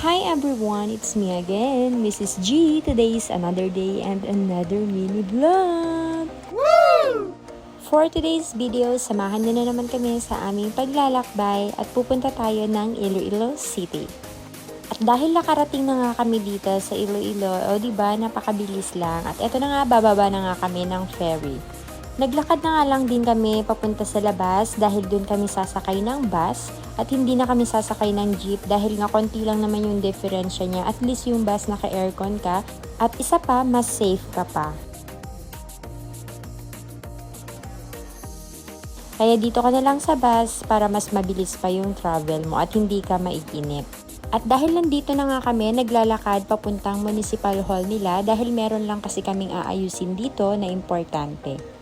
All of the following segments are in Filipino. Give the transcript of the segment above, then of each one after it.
Hi everyone, it's me again, Mrs. G. Today is another day and another mini vlog. For today's video, samahan niyo na naman kami sa aming paglalakbay at pupunta tayo ng Iloilo City. At dahil nakarating na nga kami dito sa Iloilo, o di ba napakabilis lang. At eto na nga, bababa na nga kami ng ferry. Naglakad na nga lang din kami papunta sa labas dahil doon kami sasakay ng bus at hindi na kami sasakay ng jeep dahil nga konti lang naman yung diferensya niya. At least yung bus naka-aircon ka at isa pa, mas safe ka pa. Kaya dito ka na lang sa bus para mas mabilis pa yung travel mo at hindi ka maiinip. At dahil nandito na nga kami, naglalakad papuntang municipal hall nila dahil meron lang kasi kaming aayusin dito na importante.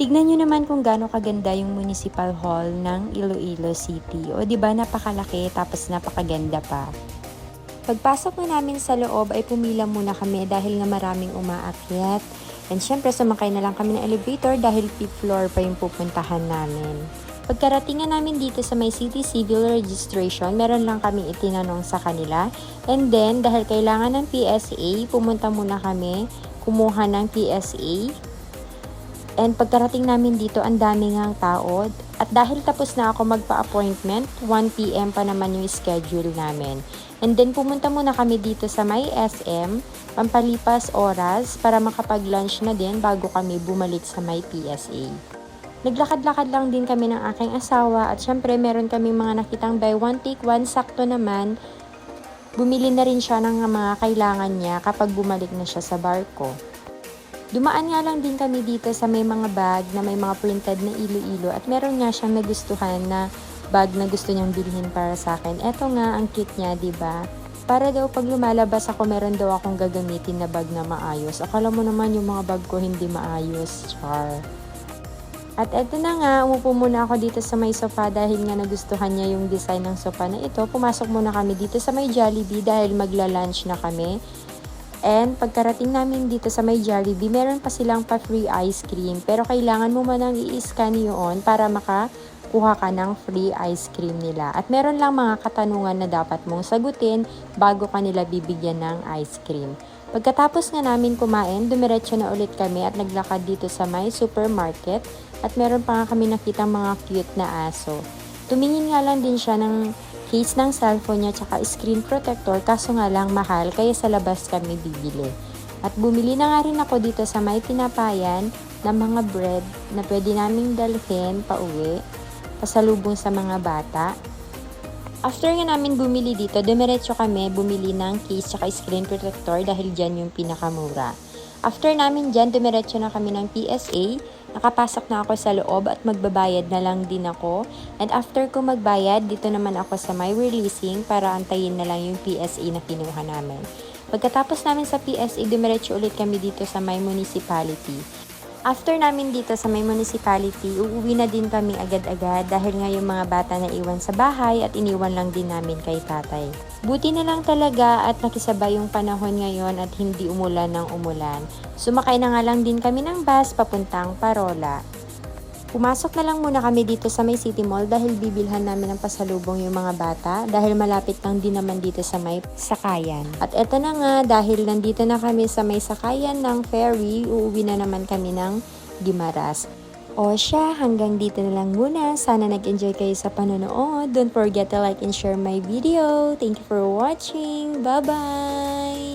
Tignan nyo naman kung gaano kaganda yung municipal hall ng Iloilo City. O ba napakalaki tapos napakaganda pa. Pagpasok na namin sa loob ay pumila muna kami dahil nga maraming umaakyat. And syempre sumakay na lang kami ng elevator dahil fifth floor pa yung pupuntahan namin. Pagkarating namin dito sa may city civil registration, meron lang kami itinanong sa kanila. And then, dahil kailangan ng PSA, pumunta muna kami, kumuha ng PSA. And pagkarating namin dito, ang dami ngang tao. At dahil tapos na ako magpa-appointment, 1pm pa naman yung schedule namin. And then pumunta muna kami dito sa may SM, pampalipas oras para makapag-lunch na din bago kami bumalik sa may PSA. Naglakad-lakad lang din kami ng aking asawa at syempre meron kami mga nakitang buy one take one sakto naman. Bumili na rin siya ng mga kailangan niya kapag bumalik na siya sa barko. Dumaan nga lang din kami dito sa may mga bag na may mga printed na ilo-ilo at meron nga siyang nagustuhan na bag na gusto niyang bilhin para sa akin. Eto nga ang cute niya, 'di ba? Para daw pag lumalabas ako, meron daw akong gagamitin na bag na maayos. Akala mo naman yung mga bag ko hindi maayos, char. At eto na nga, umupo muna ako dito sa may sofa dahil nga nagustuhan niya yung design ng sofa na ito. Pumasok muna kami dito sa may Jollibee dahil magla-lunch na kami. And pagkarating namin dito sa may Jollibee, meron pa silang pa free ice cream. Pero kailangan mo manang i-scan yun para makakuha ka ng free ice cream nila. At meron lang mga katanungan na dapat mong sagutin bago ka nila bibigyan ng ice cream. Pagkatapos nga namin kumain, dumiretso na ulit kami at naglakad dito sa may supermarket at meron pa nga kami nakita mga cute na aso. Tumingin nga lang din siya ng case ng cellphone niya tsaka screen protector kaso nga lang mahal kaya sa labas kami bibili. At bumili na nga rin ako dito sa may tinapayan ng mga bread na pwede naming dalhin pa uwi pasalubong sa mga bata. After nga namin bumili dito, dumiretso kami bumili ng case tsaka screen protector dahil dyan yung pinakamura. After namin dyan, dumiretso na kami ng PSA. Nakapasok na ako sa loob at magbabayad na lang din ako. And after ko magbayad, dito naman ako sa my releasing para antayin na lang yung PSA na kinuha namin. Pagkatapos namin sa PSA, dumiretso ulit kami dito sa my municipality. After namin dito sa may municipality, uuwi na din kami agad-agad dahil nga yung mga bata na iwan sa bahay at iniwan lang din namin kay tatay. Buti na lang talaga at nakisabay yung panahon ngayon at hindi umulan ng umulan. Sumakay na nga lang din kami ng bus papuntang Parola. Pumasok na lang muna kami dito sa may City Mall dahil bibilhan namin ng pasalubong yung mga bata dahil malapit lang din naman dito sa may sakayan. At eto na nga, dahil nandito na kami sa may sakayan ng ferry, uuwi na naman kami ng Gimaras. O siya, hanggang dito na lang muna. Sana nag-enjoy kayo sa panonood. Don't forget to like and share my video. Thank you for watching. Bye-bye!